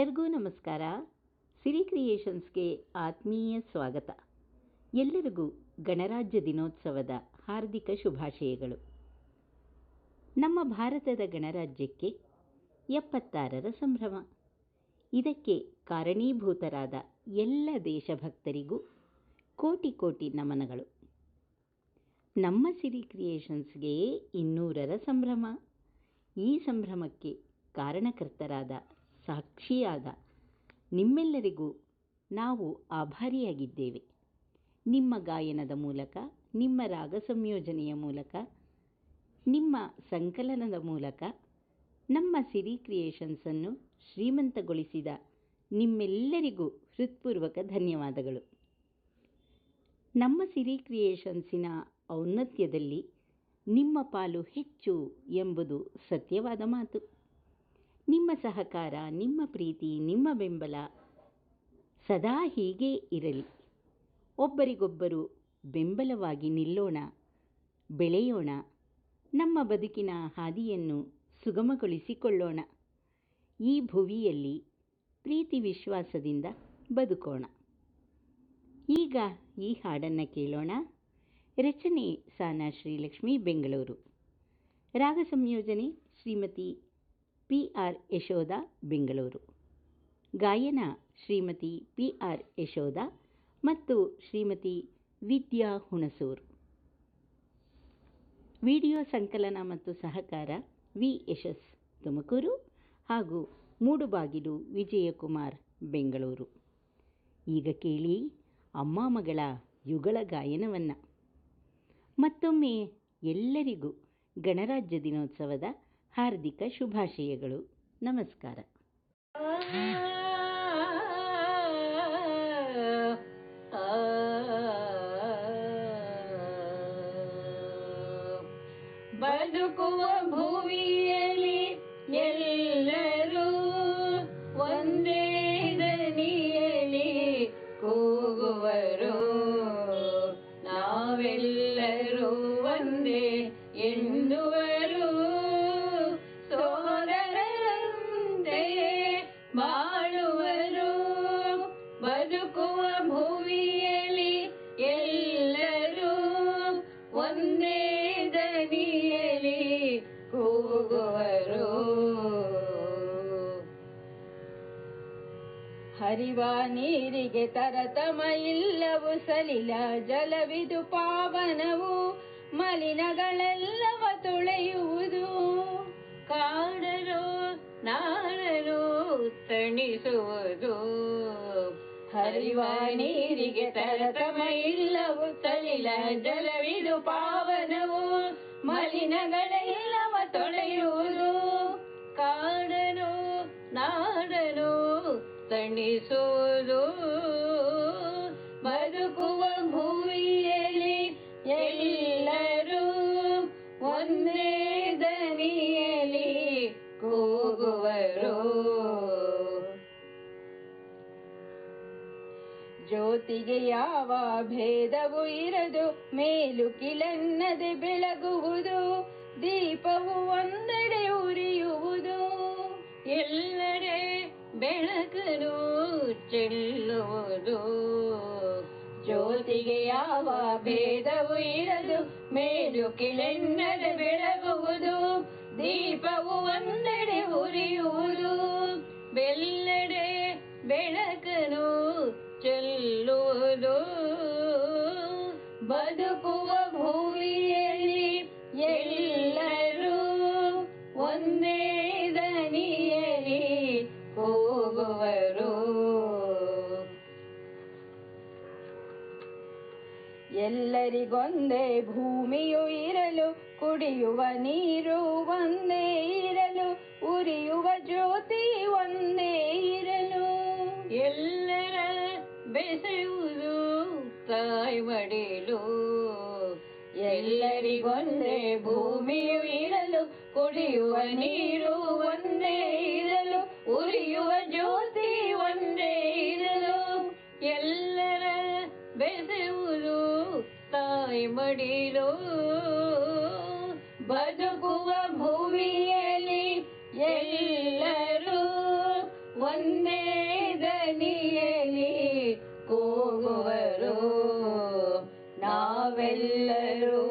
ಎಲ್ಲರಿಗೂ ನಮಸ್ಕಾರ. ಸಿರಿ ಕ್ರಿಯೇಷನ್ಸ್ಗೆ ಆತ್ಮೀಯ ಸ್ವಾಗತ. ಎಲ್ಲರಿಗೂ ಗಣರಾಜ್ಯ ದಿನೋತ್ಸವದ ಹಾರ್ದಿಕ ಶುಭಾಶಯಗಳು. ನಮ್ಮ ಭಾರತದ ಗಣರಾಜ್ಯಕ್ಕೆ ಎಪ್ಪತ್ತಾರರ ಸಂಭ್ರಮ. ಇದಕ್ಕೆ ಕಾರಣೀಭೂತರಾದ ಎಲ್ಲ ದೇಶಭಕ್ತರಿಗೂ ಕೋಟಿ ಕೋಟಿ ನಮನಗಳು. ನಮ್ಮ ಸಿರಿ ಕ್ರಿಯೇಷನ್ಸ್ಗೆ ಇನ್ನೂರರ ಸಂಭ್ರಮ. ಈ ಸಂಭ್ರಮಕ್ಕೆ ಕಾರಣಕರ್ತರಾದ ಸಾಕ್ಷಿಯಾದ. ನಿಮ್ಮೆಲ್ಲರಿಗೂ ನಾವು ಆಭಾರಿಯಾಗಿದ್ದೇವೆ. ನಿಮ್ಮ ಗಾಯನದ ಮೂಲಕ, ನಿಮ್ಮ ರಾಗ ಸಂಯೋಜನೆಯ ಮೂಲಕ, ನಿಮ್ಮ ಸಂಕಲನದ ಮೂಲಕ, ನಮ್ಮ ಸಿರಿ ಕ್ರಿಯೇಷನ್ಸನ್ನು ಶ್ರೀಮಂತಗೊಳಿಸಿದ ನಿಮ್ಮೆಲ್ಲರಿಗೂ ಹೃತ್ಪೂರ್ವಕ ಧನ್ಯವಾದಗಳು. ನಮ್ಮ ಸಿರಿ ಕ್ರಿಯೇಷನ್ಸಿನ ಔನ್ನತ್ಯದಲ್ಲಿ ನಿಮ್ಮ ಪಾಲು ಹೆಚ್ಚು ಎಂಬುದು ಸತ್ಯವಾದ ಮಾತು. ನಿಮ್ಮ ಸಹಕಾರ, ನಿಮ್ಮ ಪ್ರೀತಿ, ನಿಮ್ಮ ಬೆಂಬಲ ಸದಾ ಹೀಗೆ ಇರಲಿ. ಒಬ್ಬರಿಗೊಬ್ಬರು ಬೆಂಬಲವಾಗಿ ನಿಲ್ಲೋಣ, ಬೆಳೆಯೋಣ, ನಮ್ಮ ಬದುಕಿನ ಹಾದಿಯನ್ನು ಸುಗಮಗೊಳಿಸಿಕೊಳ್ಳೋಣ. ಈ ಭುವಿಯಲ್ಲಿ ಪ್ರೀತಿ ವಿಶ್ವಾಸದಿಂದ ಬದುಕೋಣ. ಈಗ ಈ ಹಾಡನ್ನು ಕೇಳೋಣ. ರಚನೆ ಸಾನಾ ಶ್ರೀಲಕ್ಷ್ಮಿ ಬೆಂಗಳೂರು. ರಾಗ ಸಂಯೋಜನೆ ಶ್ರೀಮತಿ ಪಿ ಆರ್ ಯಶೋಧ, ಬೆಂಗಳೂರು. ಗಾಯನ ಶ್ರೀಮತಿ ಪಿ ಆರ್ ಯಶೋಧ ಮತ್ತು ಶ್ರೀಮತಿ ವಿದ್ಯಾ ಹುಣಸೂರು. ವಿಡಿಯೋ ಸಂಕಲನ ಮತ್ತು ಸಹಕಾರ ವಿ. ಯಶಸ್ ತುಮಕೂರು ಹಾಗೂ ಮೂಡುಬಾಗಿಲು ವಿಜಯಕುಮಾರ್, ಬೆಂಗಳೂರು. ಈಗ ಕೇಳಿ ಅಮ್ಮ ಮಗಳ ಯುಗಳ ಗಾಯನವನ್ನು. ಮತ್ತೊಮ್ಮೆ ಎಲ್ಲರಿಗೂ ಗಣರಾಜ್ಯ ದಿನೋತ್ಸವದ ಹಾರ್ದಿಕ ಶುಭಾಶಯಗಳು. ನಮಸ್ಕಾರ. ಬದುಕುವ ಭೂಮಿಯಲ್ಲಿ ಎಲ್ಲರೂ ಬದುಕುವ ಭೂಮಿಯಲ್ಲಿ ಎಲ್ಲರೂ ಒಂದೇ ದನಿಯಲ್ಲಿ ಕೂಗುವರು. ಹರಿವ ನೀರಿಗೆ ತರತಮ ಇಲ್ಲವು ಸಲಿಲ ಜಲವಿದು ಪಾವನವು ಮಲಿನಗಳೆಲ್ಲವ ತೊಳೆಯುವುದು. ಕಾಡರು ನಾಡಲು ತಣಿಸುವುದು. ಹರಿವ ನೀರಿಗೆ ತರತಮ ಇಲ್ಲವು ಸಲಿಲ ಜಲವಿದು ಪಾವನವು. ಮಲಿನಗಳೆಲ್ಲವ ತೊಳೆಯುವುದು. ಕಾಡನು ನಾಡನು ತಣಿಸುವುದು. ಜ್ಯೋತಿಗೆ ಯಾವ ಭೇದವು ಇರದು, ಮೇಲು ಕಿಲನ್ನದೆ ಬೆಳಗುವುದು, ದೀಪವು ಒಂದೆಡೆ ಉರಿಯುವುದು. ಎಲ್ಲೆಡೆ ಬೆಳಕನು ಚೆಲ್ಲುವುದು. ಜ್ಯೋತಿಗೆ ಯಾವ ಭೇದವು ಇರದು, ಮೇಲು ಕಿಳೆನ್ನದೆ ಬೆಳಗುವುದು. ದೀಪವು ಒಂದೆಡೆ ಉರಿಯುವುದು ಒಂದೇ ಹೋಗುವರು. ಎಲ್ಲರಿಗೊಂದೇ ಭೂಮಿಯು ಇರಲು, ಕುಡಿಯುವ ನೀರು ಒಂದೇ ಇರಲು, ಉರಿಯುವ ಜ್ಯೋತಿ ಒಂದೇ ಇರಲು. ಎಲ್ಲರ ಬೆಸೆಯುವುದು ತಾಯಿ ಮಡಿಲು ಎಲ್ಲರಿಗೊಂದೇ ಭೂಮಿಯು ಕುಡಿಯುವ ನೀರು ಒಂದೇ ಇರಲು, ಉರಿಯುವ ಜ್ಯೋತಿ ಒಂದೇ ಇರಲು. ಎಲ್ಲರ ಬೆಸೆಯುವುದು ತಾಯಿ ಮಡಿಲು. ಬದುಕುವ ಭೂಮಿಯಲ್ಲಿ ಎಲ್ಲರೂ ಒಂದೇ ದನಿಯಲ್ಲಿ ಕೂಗುವರು. ನಾವೆಲ್ಲರೂ